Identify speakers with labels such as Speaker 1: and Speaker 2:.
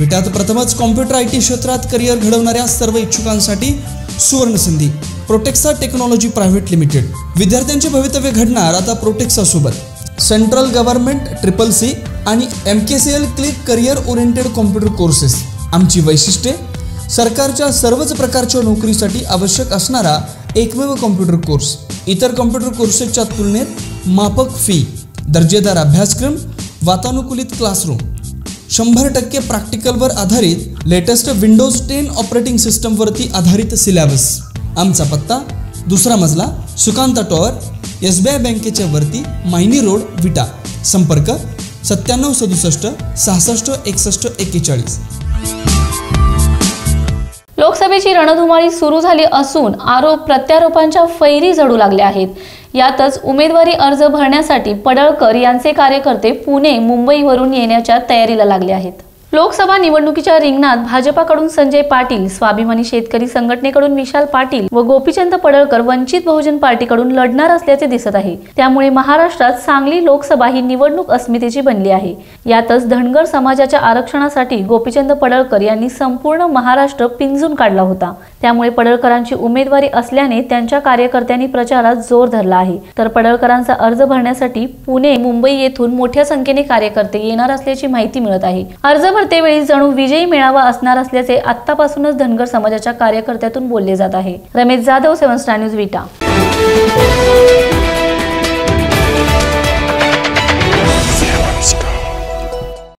Speaker 1: विटात प्रथमच computer I T क्षेत्रात career घडवणाऱ्या सर्व इच्छुकांसाठी सुवर्ण संधी प्रोटेक्सा टेक्नॉलॉजी प्रायव्हेट लिमिटेड विद्यार्थ्यांचे भवितव्य घडणार आता प्रोटेक्सा सोबत. सेंट्रल गव्हर्नमेंट ट्रिपल सी आणि M K C L click career oriented computer courses आमची वैशिष्ट्ये सरकारच्या सर्वच प्रकारच्या नोकरीसाठी आवश्यक असणारा एकमेव कॉम्प्युटर कोर्स इतर कॉम्प्युटर कोर्सेसच्या तुलनेत माफक फी दर्जेदार अभ्यासक्रम वातानुकूलित क्लासरूम शंभर टक्के प्रॅक्टिकलवर आधारित लेटेस्ट विंडोज टेन ऑपरेटिंग सिस्टमवरती आधारित सिलॅबस. आमचा पत्ता दुसरा मजला Sukanta tower S B I बँकेच्या वरती मायनी रोड विटा. संपर्क सत्त्याण्णव सदुसष्ट सहासष्ट एकसष्ट एक्केचाळीस.
Speaker 2: लोकसभेची रणधुमाळी सुरू झाली असून आरोप प्रत्यारोपांच्या फैरी जडू लागल्या आहेत. यातच उमेदवारी अर्ज भरण्यासाठी पडळकर यांचे कार्यकर्ते पुणे मुंबईवरून येण्याच्या तयारीला लागले आहेत. लोकसभा निवडणुकीच्या रिंगणात भाजपाकडून संजय पाटील स्वाभिमानी शेतकरी संघटनेकडून विशाल पाटील व गोपीचंद पडळकर वंचित बहुजन पार्टीकडून लढणार असल्याचे दिसत आहे. त्यामुळे महाराष्ट्रात सांगली लोकसभा ही निवडणूक अस्मितेची बनली आहे. यातच धनगर समाजाच्या आरक्षणासाठी गोपीचंद पडळकर यांनी संपूर्ण महाराष्ट्र पिंजून काढला होता. त्यामुळे पडळकरांची उमेदवारी असल्याने त्यांच्या कार्यकर्त्यांनी प्रचारात जोर धरला आहे. तर पडळकरांचा अर्ज भरण्यासाठी पुणे मुंबई येथून मोठ्या संख्येने कार्यकर्ते येणार असल्याची माहिती मिळत आहे. अर्ज भरतेवेळी जणू विजयी मेळावा असणार असल्याचे आतापासूनच धनगर समाजाच्या कार्यकर्त्यातून बोलले जात आहे. Ramesh Jadhav seven star news Vita.